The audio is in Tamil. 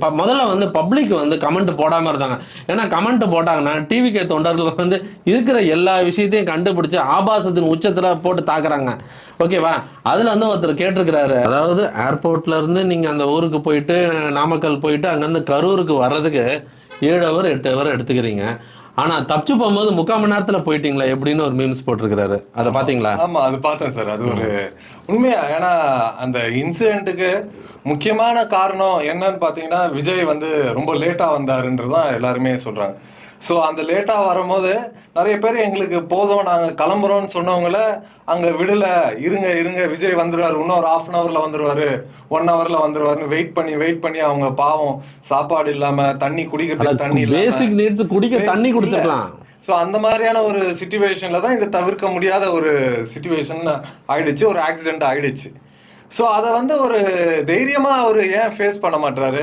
முதல்ல வந்து பப்ளிக் வந்து கமெண்ட் போடாம இருந்தாங்க. ஏன்னா கமெண்ட் போட்டாங்கன்னா டிவிகே தொண்டர்கள் வந்து இருக்கிற எல்லா விஷயத்தையும் கண்டுபிடிச்சு ஆபாசத்தின் உச்சத்துல போட்டு தாக்குறாங்க. ஓகேவா அதுல வந்து ஒருத்தர் கேட்டிருக்கிறாரு. அதாவது ஏர்போர்ட்ல இருந்து நீங்க அந்த ஊருக்கு போயிட்டு நாமக்கல் போயிட்டு அங்கிருந்து கரூருக்கு வர்றதுக்கு ஏழு ஹவர் எட்டு ஹவர் எடுத்துக்கிறீங்க. ஆனா தப்பிச்சு போகும்போது முக்கால் மணி நேரத்துல போயிட்டீங்களா எப்படின்னு ஒரு மீம்ஸ் போட்டிருக்கிறாரு. அதை பாத்தீங்களா ஆமா அது பார்த்தேன் சார். அது ஒரு உண்மையா? ஏன்னா அந்த இன்சிடென்ட்டுக்கு முக்கியமான காரணம் என்னன்னு பார்த்தீங்கன்னா விஜய் வந்து ரொம்ப லேட்டா வந்தாருன்றதான் எல்லாருமே சொல்றாங்க. ஸோ அந்த லேட்டா வரும்போது நிறைய பேர் எங்களுக்கு போதும் நாங்க கிளம்புறோம்னு சொன்னவங்கள அங்க விடல. இருங்க இருங்க விஜய் வந்துருவாரு. இன்னும் ஒரு ஹாஃப் அன் ஹவர்ல வந்துருவாரு. ஒன் ஹவர்ல வந்துருவாருன்னு வெயிட் பண்ணி வெயிட் பண்ணி அவங்க பாவம் சாப்பாடு இல்லாம தண்ணி குடிக்கிறதுக்கு தண்ணி பேசிக் நீட்ஸ் குடிக்க தண்ணி கொடுத்துருக்கலாம் ஸோ அந்த மாதிரியான ஒரு சுச்சுவேஷன்ல தான் இது தவிர்க்க முடியாத ஒரு சுச்சுவேஷன் ஆயிடுச்சு. ஒரு ஆக்சிடென்ட் ஆயிடுச்சு. ஸோ அதை வந்து ஒரு தைரியமா அவர் ஏன் ஃபேஸ் பண்ண மாட்டாரு